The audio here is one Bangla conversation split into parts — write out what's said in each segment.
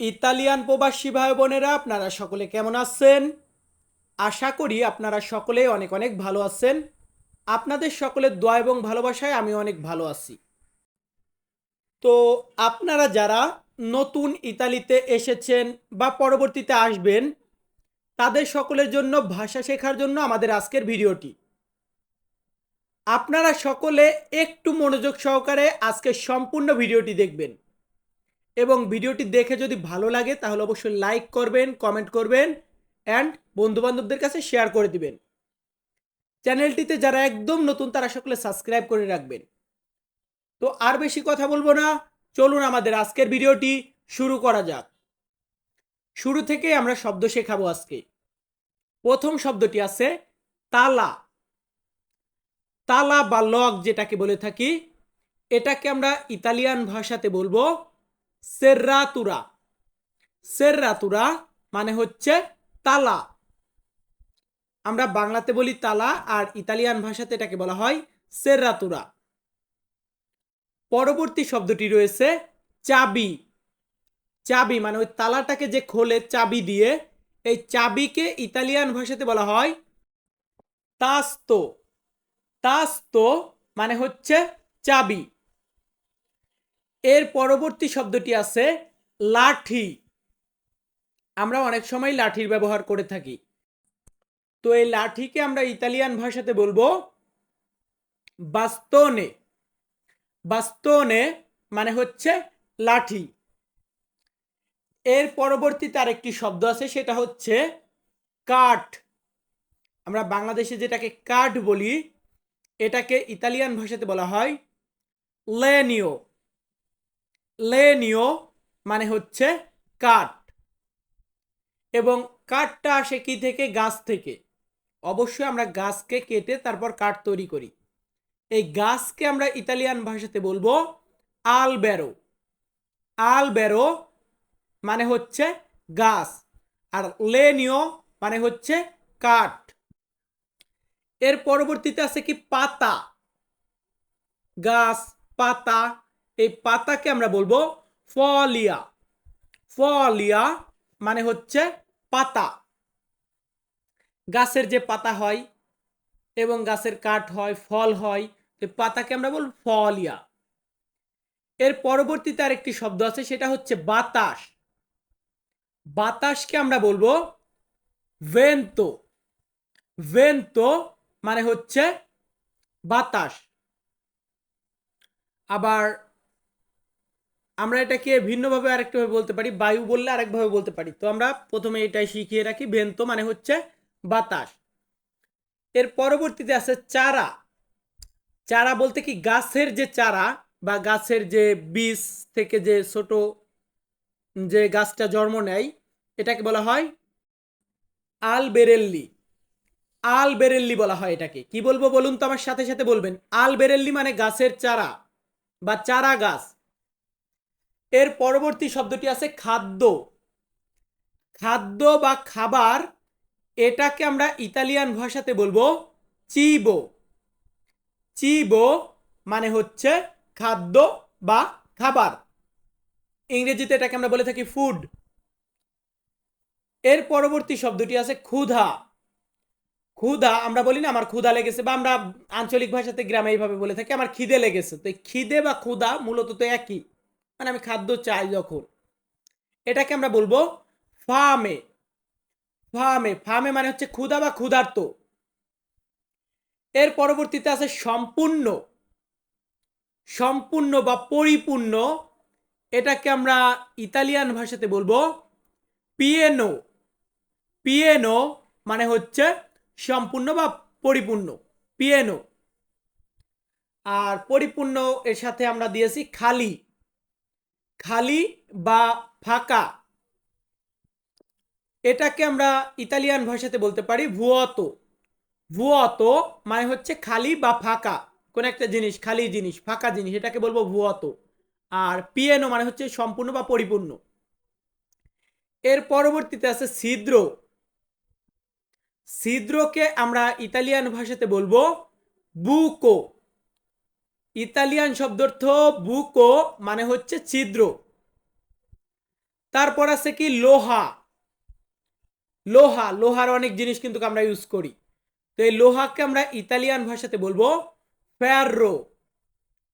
ইতালিয়ান প্রবাসী ভাই বোনেরা, আপনারা সকলে কেমন আছেন? আশা করি আপনারা সকলে অনেক অনেক ভালো আছেন। আপনাদের সকলের দোয়া এবং ভালোবাসায় আমি অনেক ভালো আছি। তো আপনারা যারা নতুন ইতালিতে এসেছেন বা পরবর্তীতে আসবেন, তাদের সকলের জন্য ভাষা শেখার জন্য আমাদের আজকের ভিডিওটি। আপনারা সকলে একটু মনোযোগ সহকারে আজকের সম্পূর্ণ ভিডিওটি দেখবেন। এবং ভিডিওটি দেখে যদি ভালো লাগে, তাহলে অবশ্যই লাইক করবেন কমেন্ট করবেন অ্যান্ড বন্ধুবান্ধবদের কাছে শেয়ার করে দিবেন। চ্যানেলটিতে যারা একদম নতুন, তারা সকলে সাবস্ক্রাইব করে রাখবেন। তো আর বেশি কথা বলব না, চলুন আমাদের আজকের ভিডিওটি শুরু করা যাক। শুরু থেকে আমরা শব্দ শেখাবো আজকে। প্রথম শব্দটি আছে তালা। তালা বা লক যেটাকে বলে থাকি, এটাকে আমরা ইতালিয়ান ভাষাতে বলব সের্রাতুরা সের্রাতুরা মানে হচ্ছে তালা। আমরা বাংলাতে বলি তালা আর ইতালিয়ান ভাষাতে এটাকে বলা হয় সের্রাতুরা পরবর্তী শব্দটি রয়েছে চাবি। চাবি মানে ওই তালাটাকে যে খোলে চাবি দিয়ে, এই চাবিকে ইতালিয়ান ভাষাতে বলা হয় তাস্তো। তাস্তো মানে হচ্ছে চাবি। এর পরবর্তী শব্দটি আছে লাঠি। আমরা অনেক সময় লাঠির ব্যবহার করে থাকি। তো এই লাঠিকে আমরা ইতালিয়ান ভাষাতে বলব বাস্তনে। বাস্তনে মানে হচ্ছে লাঠি। এর পরবর্তীতে আরেকটি শব্দ আছে, সেটা হচ্ছে কাঠ। আমরা বাংলাদেশে যেটাকে কাঠ বলি, এটাকে ইতালিয়ান ভাষাতে বলা হয় লেনিও। লেনিও মানে হচ্ছে কাঠ। এবং কাঠটা আসে কি থেকে? গাছ থেকে। অবশ্যই আমরা গাছকে কেটে তারপর কাঠ তৈরি করি। এই গাছকে আমরা ইতালিয়ান ভাষাতে বলব আলবেরো। আলবেরো মানে হচ্ছে গাছ আর লেনিও মানে হচ্ছে কাঠ। এর পরবর্তীতে আছে কি? পাতা। গাছ, পাতা এই পাতাকে আমরা বলব ফলিয়া। ফলিয়া মানে হচ্ছে পাতা। গাছের যে পাতা হয় এবং গাছের কাঠ হয়, ফল হয়, এই পাতাকে আমরা বলব ফলিয়া। এর পরবর্তীতে আরেকটি শব্দ আছে, সেটা হচ্ছে বাতাস। বাতাসকে আমরা বলব ভেন্তো। ভেন্তো মানে হচ্ছে বাতাস। আবার আমরা এটাকে ভিন্নভাবে আরেকটাভাবে বলতে পারি, বায়ু বললে আরেকভাবে বলতে পারি। তো আমরা প্রথমে এটাই শিখিয়ে রাখি, ভেন্তো মানে হচ্ছে বাতাস। এর পরবর্তীতে আছে চারা। চারা বলতে কি? গাছের যে চারা বা গাছের যে বীজ থেকে যে ছোট যে গাছটা জন্ম নেয়, এটাকে বলা হয় আল বেরেল্লি আল বেরেল্লি বলা হয় এটাকে। কি বলব বলুন তো? আমার সাথে সাথে বলবেন। আল বেরেল্লি মানে গাছের চারা বা চারা গাছ। এর পরবর্তী শব্দটি আছে খাদ্য। খাদ্য বা খাবার, এটাকে আমরা ইতালিয়ান ভাষাতে বলব চিবো। চিবো মানে হচ্ছে খাদ্য বা খাবার। ইংরেজিতে এটাকে আমরা বলে থাকি ফুড এর পরবর্তী শব্দটি আছে ক্ষুধা। ক্ষুধা আমরা বলি না, আমার ক্ষুধা লেগেছে বা আমরা আঞ্চলিক ভাষাতে গ্রামে এইভাবে বলে থাকি, আমার খিদে লেগেছে। তো খিদে বা ক্ষুধা মূলত তো একই। মানে আমি খাদ্য চাই যখন। এটাকে আমরা বলব ফার্মে ফার্মে ফার্মে মানে হচ্ছে ক্ষুধা বা ক্ষুধার্ত। এর পরবর্তীতে আছে সম্পূর্ণ। সম্পূর্ণ বা পরিপূর্ণ। এটাকে আমরা ইতালিয়ান ভাষাতে বলব পিএনও পিএনও মানে হচ্ছে সম্পূর্ণ বা পরিপূর্ণ। পিএনও আর পরিপূর্ণ এর সাথে আমরা দিয়েছি খালি। খালি বা ফাঁকা? এটাকে আমরা ইতালিয়ান ভাষাতে বলতে পারি ভুয়তো। ভুয়তো মানে হচ্ছে খালি বা ফাঁকা। কোন একটা জিনিস, খালি জিনিস, ফাঁকা জিনিস, এটাকে বলব ভুয়তো। আর পিএনও মানে হচ্ছে সম্পূর্ণ বা পরিপূর্ণ। এর পরবর্তীতে আছে ছিদ্র। ছিদ্রকে আমরা ইতালিয়ান ভাষাতে বলব বুকো। ইতালিয়ান শব্দার্থ বুকো মানে হচ্ছে ছিদ্র। তারপর আছে কি? লোহা। লোহা, লোহার অনেক জিনিস কিন্তু আমরা ইউজ করি। তো এই লোহাকে আমরা ইতালিয়ান ভাষাতে বলব ফেয়াররো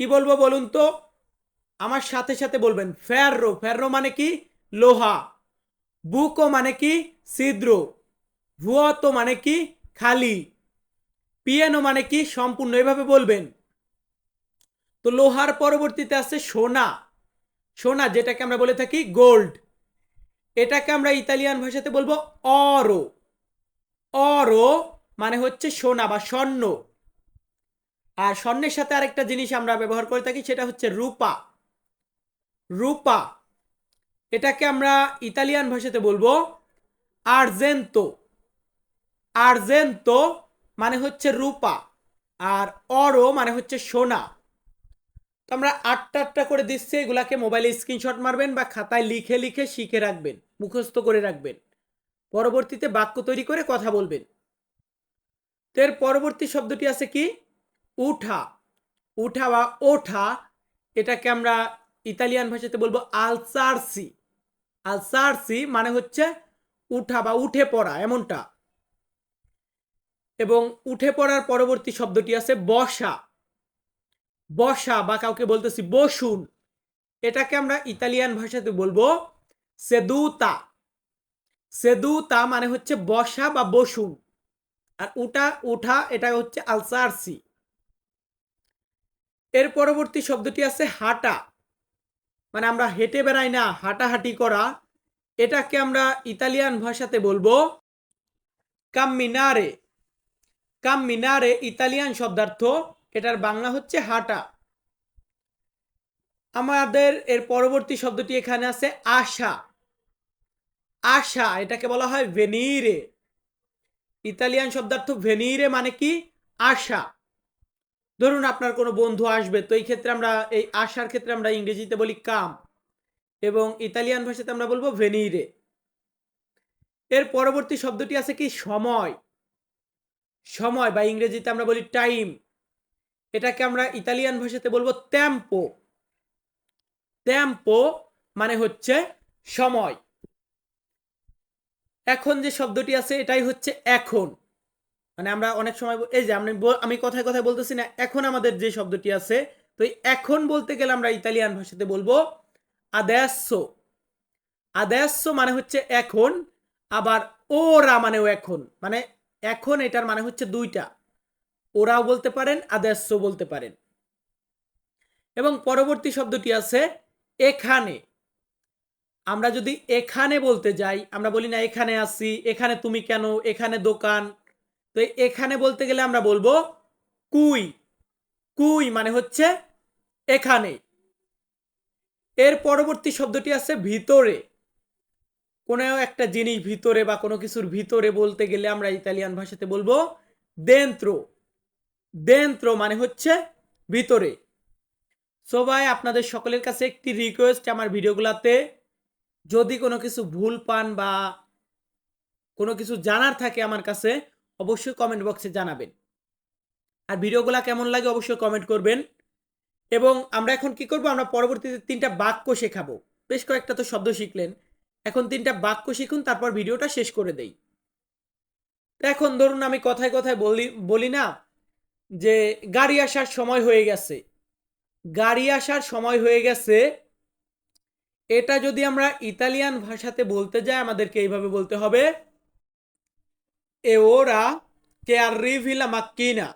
কি বলব বলুন তো? আমার সাথে সাথে বলবেন ফেয়াররো ফেয়াররো মানে কি? লোহা। বুকো মানে কি? ছিদ্র। ভুয়তো মানে কি? খালি। পিয়ানো মানে কি? সম্পূর্ণ। এভাবে বলবেন। তো লোহার পরবর্তীতে আছে সোনা। সোনা যেটাকে আমরা বলে থাকি গোল্ড এটাকে আমরা ইতালিয়ান ভাষাতে বলব অরো অরো মানে হচ্ছে সোনা বা স্বর্ণ। আর স্বর্ণের সাথে আরেকটা জিনিস আমরা ব্যবহার করে থাকি, সেটা হচ্ছে রূপা। রূপা, এটাকে আমরা ইতালিয়ান ভাষাতে বলব আর্জেন্তো আর্জেন্তো মানে হচ্ছে রূপা। আর অরো মানে হচ্ছে সোনা। তো আমরা আটটা আটটা করে দিচ্ছি, এগুলাকে মোবাইলে স্ক্রিনশট মারবেন বা খাতায় লিখে লিখে শিখে রাখবেন, মুখস্থ করে রাখবেন। পরবর্তীতে বাক্য তৈরি করে কথা বলবেন। তো এর পরবর্তী শব্দটি আছে কি? উঠা। উঠা বা ওঠা, এটাকে আমরা ইতালিয়ান ভাষাতে বলব আলসারসি। আলসারসি মানে হচ্ছে উঠা বা উঠে পড়া, এমনটা। এবং উঠে পড়ার পরবর্তী শব্দটি আছে বসা। বসা বা কাউকে বলতেছি বসুন, এটাকে আমরা ইতালিয়ান ভাষাতে বলব সেদুতা। সেদুতা মানে হচ্ছে বসা বা বসুন, আর উঠা উঠা এটা হচ্ছে আলসারসি। এর পরবর্তী শব্দটি আছে হাঁটা মানে আমরা হেঁটে বেড়াই না, হাঁটাহাঁটি করা। এটাকে আমরা ইতালিয়ান ভাষাতে বলব কাম্মিনারে। কাম্মিনারে ইতালিয়ান শব্দার্থ। এটার বাংলা হচ্ছে হাঁটা। আমাদের এর পরবর্তী শব্দটি এখানে আছে আশা। আশা, এটাকে বলা হয় ভেনিরে। ইতালিয়ান শব্দার্থ ভেনিরে মানে কি? আশা। ধরুন আপনার কোনো বন্ধু আসবে, তো এই ক্ষেত্রে আমরা, এই আশার ক্ষেত্রে আমরা ইংরেজিতে বলি কাম এবং ইতালিয়ান ভাষাতে আমরা বলব ভেনিরে। এর পরবর্তী শব্দটি আছে কি? সময়। সময়, বা ইংরেজিতে আমরা বলি টাইম। এটাকে আমরা ইতালিয়ান ভাষাতে বলব ত্যাম্পো ত্যাম্পো মানে হচ্ছে সময়। এখন যে শব্দটি আছে, এটাই হচ্ছে এখন। মানে আমরা অনেক সময় এই যে আমি আমি কথায় কথায় বলতেছি না, এখন আমাদের যে শব্দটি আছে, তো এখন বলতে গেলে আমরা ইতালিয়ান ভাষাতে বলব আদেসো আদেসো মানে হচ্ছে এখন, আবার ওরা মানেও এখন। মানে এখন এটার মানে হচ্ছে দুইটা। ওরাও বলতে পারেন আদেস্য বলতে পারেন। এবং পরবর্তী শব্দটি আছে এখানে। আমরা যদি এখানে বলতে যাই, আমরা বলি না এখানে আসি, এখানে তুমি কেন, এখানে দোকান, তো এখানে বলতে গেলে আমরা বলব কুই। কুই মানে হচ্ছে এখানে। এর পরবর্তী শব্দটি আছে ভিতরে। কোনো একটা জিনিস ভিতরে বা কোনো কিছুর ভিতরে বলতে গেলে আমরা ইতালিয়ান ভাষাতে বলব দেন্ত্র। দেন্ত্র মানে হচ্ছে ভিতরে। সবাই আপনাদের সকলের কাছে একটি রিকোয়েস্ট আমার ভিডিওগুলোতে যদি কোনো কিছু ভুল পান বা কোনো কিছু জানার থাকে আমার কাছে, অবশ্যই কমেন্ট বক্সে জানাবেন। আর ভিডিওগুলো কেমন লাগে অবশ্যই কমেন্ট করবেন। এবং আমরা এখন কি করব? আমরা পরবর্তীতে তিনটা বাক্য শেখাবো। বেশ কয়েকটা তো শব্দ শিখলেন। এখন তিনটা বাক্য শিখুন, তারপর ভিডিওটা শেষ করে দেই। এখন ধরুন আমি কথায় কথায় বলি বলি না যে গাড়ি আসার সময় হয়ে গেছে। গাড়ি আসার সময় হয়ে গেছে, এটা যদি আমরা ইতালিয়ান ভাষাতে বলতে যাই, আমাদেরকে এইভাবে বলতে হবে, এ ওরা কে আর রিভিলা মাক্কিনা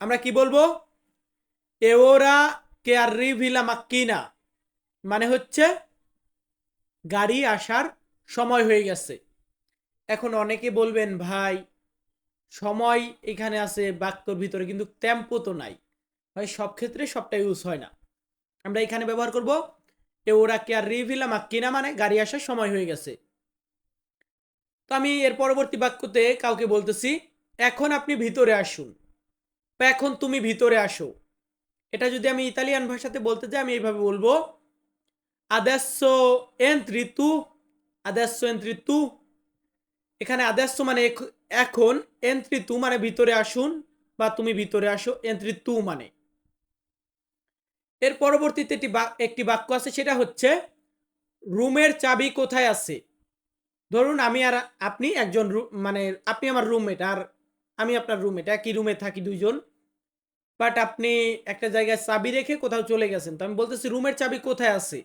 আমরা কি বলব? এ ওরা কে আর রিভিলা মাক্কিনা মানে হচ্ছে গাড়ি আসার সময় হয়ে গেছে। এখন অনেকে বলবেন, ভাই সময় এখানে আছে, বাক্যর ভিতরে, কিন্তু টেম্পো তো নাই। ভাই, সব ক্ষেত্রে সবটা ইউজ হয় না। আমরা এখানে ব্যবহার করব, এ ওরা কে আর রিভিলা কিনা মানে? গাড়ি আসার সময় হয়ে গেছে। তো আমি এর পরবর্তী বাক্যতে কাউকে বলতেছি, এখন আপনি ভিতরে আসুন। বা এখন তুমি ভিতরে আসো। এটা যদি আমি ইতালিয়ান ভাষাতে বলতে যাই, আমি এইভাবে বলব tu adesso entri tu এখানে আদেশ মানে এখন এন্ট্রি তু মানে ভিতরে আসুন বা তুমি ভিতরে আসো এন্ট্রি তু মানে। এর পরবর্তীতে একটি একটি বাক্য আছে, সেটা হচ্ছে, রুমের চাবি কোথায় আছে? ধরুন আমি আর আপনি একজন মানে আপনি আমার রুমমেট আর আমি আপনার রুমমেট একই রুমে থাকি দুইজন। বাট আপনি একটা জায়গায় চাবি রেখে কোথাও চলে গেছেন, তো আমি বলতেছি, রুমের চাবি কোথায় আছে?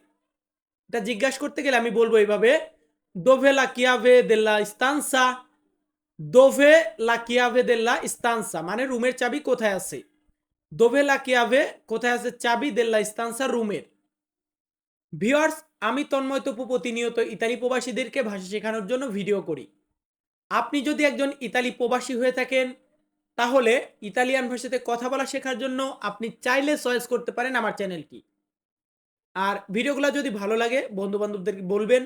এটা জিজ্ঞাসা করতে গেলে আমি বলব এইভাবে দোভে লা কিয়াভে দেল্লা ইস্তানসা দোভে লাকিয়াভে দেল্লা ইস্তানসা মানে রুমের চাবি কোথায় আছে? দোভে লাকিয়াভে কোথায় আছে চাবি দেল্লা ইস্তানসা রুমের। ভিওয়ার্স আমি তন্ময় তপু প্রতিনিয়ত ইতালি প্রবাসীদেরকে ভাষা শেখানোর জন্য ভিডিও করি। আপনি যদি একজন ইতালি প্রবাসী হয়ে থাকেন, তাহলে ইতালিয়ান ভাষাতে কথা বলা শেখার জন্য আপনি চাইলে চয়েস করতে পারেন আমার চ্যানেলটি। আর ভিডিওগুলো যদি ভালো লাগে বন্ধু বান্ধবদেরকে বলবেন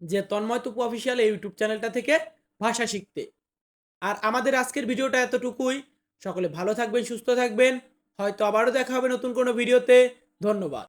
যে তন্ময় তপু অফিসিয়াল এই ইউটিউব চ্যানেলটা থেকে ভাষা শিখতে। আর আমাদের আজকের ভিডিওটা এতটুকুই। সকলে ভালো থাকবেন, সুস্থ থাকবেন। হয়তো আবারও দেখা হবে নতুন কোনো ভিডিওতে। ধন্যবাদ।